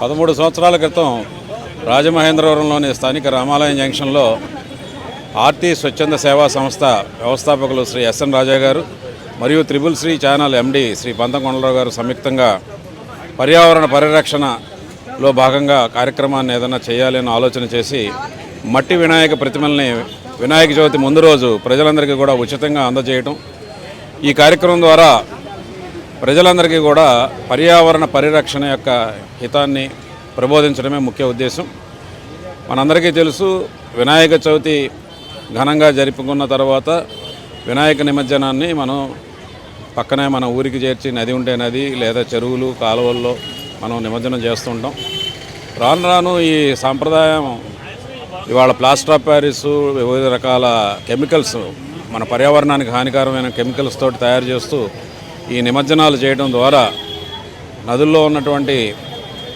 పదమూడు సంవత్సరాల క్రితం రాజమహేంద్రవరంలోని స్థానిక రామాలయం జంక్షన్లో ఆర్టీ స్వచ్ఛంద సేవా సంస్థ వ్యవస్థాపకులు శ్రీ ఎస్ఎన్ రాజా గారు మరియు triple Sri channel MD Shri Pantham Kondalarao garu సంయుక్తంగా పర్యావరణ పరిరక్షణలో భాగంగా కార్యక్రమాన్ని ఏదైనా చేయాలని ఆలోచన చేసి మట్టి వినాయక ప్రతిమల్ని వినాయక చవితి ముందు రోజు ప్రజలందరికీ కూడా ఉచితంగా అందజేయటం. ఈ కార్యక్రమం ద్వారా ప్రజలందరికీ కూడా పర్యావరణ పరిరక్షణ యొక్క హితాన్ని ప్రబోధించడమే ముఖ్య ఉద్దేశం. మనందరికీ తెలుసు వినాయక చవితి ఘనంగా జరుపుకున్న తర్వాత వినాయక నిమజ్జనాన్ని మనం పక్కనే మన ఊరికి చేర్చి నది ఉంటే నది లేదా చెరువులు కాలువల్లో మనం నిమజ్జనం చేస్తుంటాం. రాను రాను ఈ సాంప్రదాయం ఇవాళ ప్లాస్టర్ ఆఫ్ ప్యారిస్ వివిధ రకాల కెమికల్స్ మన పర్యావరణానికి హానికరమైన కెమికల్స్ తోటి తయారు చేస్తూ ఈ నిమజ్జనాలు చేయడం ద్వారా నదుల్లో ఉన్నటువంటి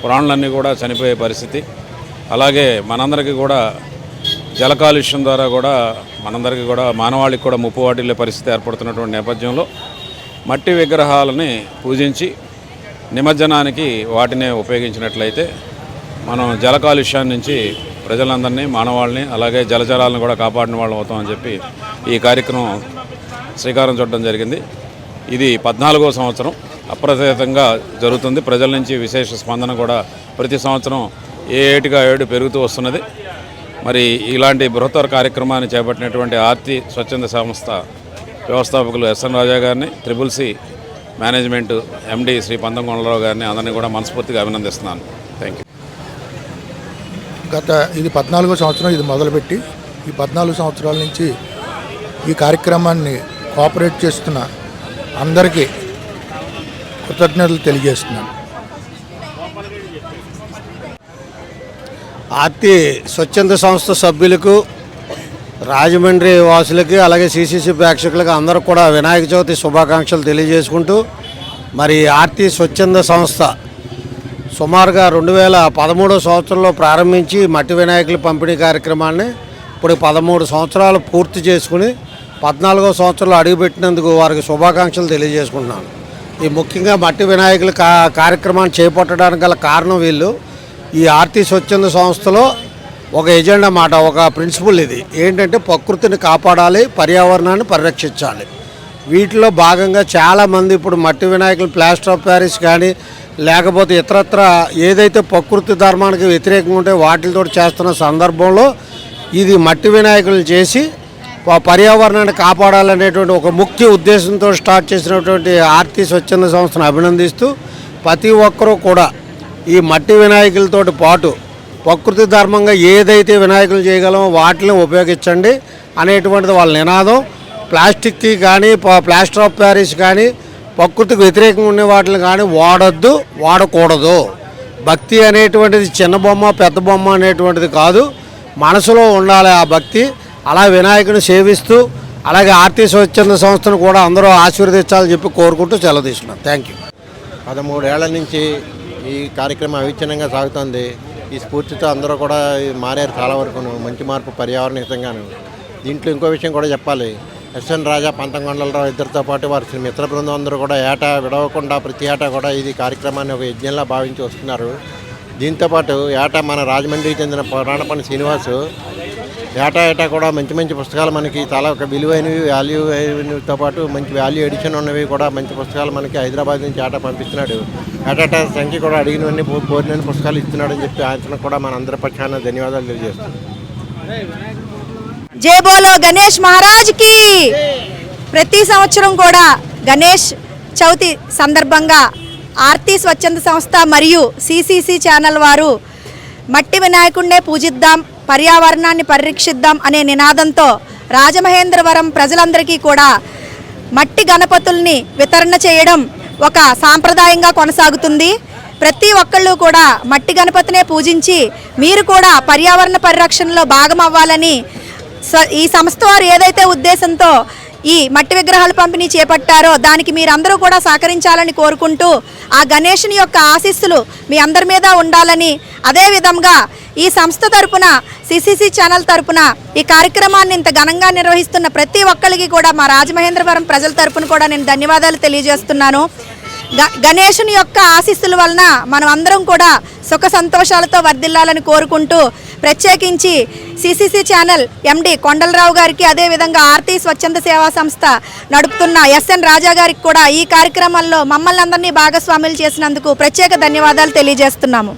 ప్రాణులన్నీ కూడా చనిపోయే పరిస్థితి. అలాగే మనందరికీ కూడా జల కాలుష్యం ద్వారా కూడా మనందరికీ కూడా మానవాళికి కూడా ముప్పు వాటిల్లే పరిస్థితి ఏర్పడుతున్నటువంటి నేపథ్యంలో మట్టి విగ్రహాలని పూజించి నిమజ్జనానికి వాటినే ఉపయోగించినట్లయితే మనం జల కాలుష్యాన్ని నుంచి ప్రజలందరినీ మానవాళ్ళని అలాగే జలచరాలను కూడా కాపాడిన వాళ్ళం అవుతామని చెప్పి ఈ కార్యక్రమం శ్రీకారం చుట్టడం జరిగింది. ఇది పద్నాలుగో సంవత్సరం అప్రతితంగా జరుగుతుంది. ప్రజల నుంచి విశేష స్పందన కూడా ప్రతి సంవత్సరం ఏ ఏటిగా ఏడు పెరుగుతూ వస్తున్నది. మరి ఇలాంటి బృహత్తర కార్యక్రమాన్ని చేపట్టినటువంటి ఆర్తి స్వచ్ఛంద సంస్థ వ్యవస్థాపకులు ఎస్ఎన్ రాజా గారిని triple C management MD Shri Panthamkondarao గారిని అందరినీ కూడా మనస్ఫూర్తిగా అభినందిస్తున్నాను. థ్యాంక్ యూ గత ఇది పద్నాలుగో సంవత్సరం ఇది మొదలుపెట్టి ఈ పద్నాలుగు సంవత్సరాల నుంచి ఈ కార్యక్రమాన్ని కోఆపరేట్ చేస్తున్న అందరికీ కృతజ్ఞతలు తెలియజేస్తున్నాను. ఆర్తి స్వచ్ఛంద సంస్థ సభ్యులకు రాజమండ్రి వాసులకి అలాగే సిసిసి ప్రేక్షకులకు అందరూ కూడా వినాయక చవితి శుభాకాంక్షలు తెలియజేసుకుంటూ మరి ఆర్తి స్వచ్ఛంద సంస్థ సుమారుగా రెండు వేల పదమూడో సంవత్సరంలో ప్రారంభించి మట్టి వినాయకుల పంపిణీ కార్యక్రమాన్ని ఇప్పుడు పదమూడు సంవత్సరాలు పూర్తి చేసుకుని పద్నాలుగో సంవత్సరంలో అడుగుపెట్టినందుకు వారికి శుభాకాంక్షలు తెలియజేసుకుంటున్నాను. ఈ ముఖ్యంగా మట్టి వినాయకుల కా కార్యక్రమాన్ని చేపట్టడానికి గల కారణం వీళ్ళు. ఈ ఆర్తి స్వచ్ఛంద సంస్థలో ఒక ఎజెండా మాట ఒక ప్రిన్సిపల్ ఇది. ఏంటంటే ప్రకృతిని కాపాడాలి పర్యావరణాన్ని పరిరక్షించాలి. వీటిలో భాగంగా చాలామంది ఇప్పుడు మట్టి వినాయకులు ప్లాస్టర్ ఆఫ్ ప్యారిస్ కానీ లేకపోతే ఇతరత్ర ఏదైతే ప్రకృతి ధర్మానికి వ్యతిరేకంగా ఉంటే వాటితో చేస్తున్న సందర్భంలో ఇది మట్టి వినాయకులు చేసి పర్యావరణాన్ని కాపాడాలనేటువంటి ఒక ముఖ్య ఉద్దేశంతో స్టార్ట్ చేసినటువంటి ఆర్తి స్వచ్ఛంద సంస్థను అభినందిస్తూ ప్రతి ఒక్కరూ కూడా ఈ మట్టి వినాయకులతోటి పాటు ప్రకృతి ధర్మంగా ఏదైతే వినాయకులు చేయగలమో వాటిని ఉపయోగించండి అనేటువంటిది వాళ్ళ నినాదం. ప్లాస్టిక్కి కానీ ప్లాస్టర్ ఆఫ్ ప్యారిస్ కానీ ప్రకృతికి వ్యతిరేకంగా ఉండే వాటిని కానీ వాడొద్దు వాడకూడదు. భక్తి అనేటువంటిది చిన్న బొమ్మ పెద్ద బొమ్మ అనేటువంటిది కాదు. మనసులో ఉండాలి ఆ భక్తి. అలా వినాయకుని సేవిస్తూ అలాగే ఆర్టీ స్వచ్ఛంద సంస్థను కూడా అందరూ ఆశీర్వదించాలని చెప్పి కోరుకుంటూ సెలవు థ్యాంక్ యూ పదమూడేళ్ళ నుంచి ఈ కార్యక్రమం అవిచ్ఛిన్నంగా సాగుతోంది. ఈ స్ఫూర్తితో అందరూ కూడా మారారు చాలా వరకు మంచి మార్పు పర్యావరణ హితంగాను. దీంట్లో ఇంకో విషయం కూడా చెప్పాలి. ఎస్ఎన్ రాజా పంతంగొండలరావు ఇద్దరితో పాటు వారి మిత్ర బృందం అందరూ కూడా ఏటా విడవకుండా ప్రతి ఏటా కూడా ఇది కార్యక్రమాన్ని ఒక యజ్ఞంలా భావించి వస్తున్నారు. దీంతోపాటు ఏటా మన రాజమండ్రికి చెందిన పురాణపని శ్రీనివాసు ఏటా ఏటా కూడా మంచి మంచి పుస్తకాలు మనకి చాలా ఒక విలువైనవి వాల్యూ అయినవితో పాటు మంచి వాల్యూ ఎడిషన్ ఉన్నవి కూడా మంచి పుస్తకాలు మనకి హైదరాబాద్ నుంచి ఏటా పంపిస్తున్నాడు. ఏటాటా సంఖ్య కూడా అడిగినవన్నీ కోరిన పుస్తకాలు ఇస్తున్నాడు అని చెప్పి ఆయన కూడా మన అందరి పక్షాన ధన్యవాదాలు తెలియజేస్తున్నాం. జైబోలో గణేష్ మహారాజ్కి! ప్రతి సంవత్సరం కూడా గణేష్ చవితి సందర్భంగా ఆర్తి స్వచ్ఛంద సంస్థ మరియు సిసిసి ఛానల్ వారు మట్టి వినాయకుడినే పూజిద్దాం. పర్యావరణాన్ని పరిరక్షిద్దాం అనే నినాదంతో రాజమహేంద్రవరం ప్రజలందరికీ కూడా మట్టి గణపతుల్ని వితరణ చేయడం ఒక సాంప్రదాయంగా కొనసాగుతుంది. ప్రతి ఒక్కళ్ళు కూడా మట్టి గణపతినే పూజించి మీరు కూడా పర్యావరణ పరిరక్షణలో భాగం అవ్వాలని ఈ సంస్థ వారు ఏదైతే ఉద్దేశంతో ఈ మట్టి విగ్రహాల పంపిణీ చేపట్టారో దానికి మీరందరూ కూడా సహకరించాలని కోరుకుంటూ ఆ గణేషుని యొక్క ఆశీస్సులు మీ అందరి మీద ఉండాలని అదే విధంగా ఈ సంస్థ తరపున సిసిసి ఛానల్ తరపున ఈ కార్యక్రమాన్ని ఇంత ఘనంగా నిర్వహిస్తున్న ప్రతి ఒక్కరికి కూడా మా రాజమహేంద్రవరం ప్రజల తరపున కూడా నేను ధన్యవాదాలు తెలియజేస్తున్నాను. గణేషుని యొక్క ఆశీస్సుల వలన మనం అందరం కూడా సుఖ సంతోషాలతో వర్ధిల్లాలని కోరుకుంటూ ప్రత్యేకించి సిసిసి ఛానల్ ఎండి కొండలరావు గారికి అదేవిధంగా ఆర్తి స్వచ్ఛంద సేవా సంస్థ నడుపుతున్న ఎస్ఎన్ రాజా గారికి కూడా ఈ కార్యక్రమంలో మమ్మల్ని అందరినీ భాగస్వాములు చేసినందుకు ప్రత్యేక ధన్యవాదాలు తెలియజేస్తున్నాము.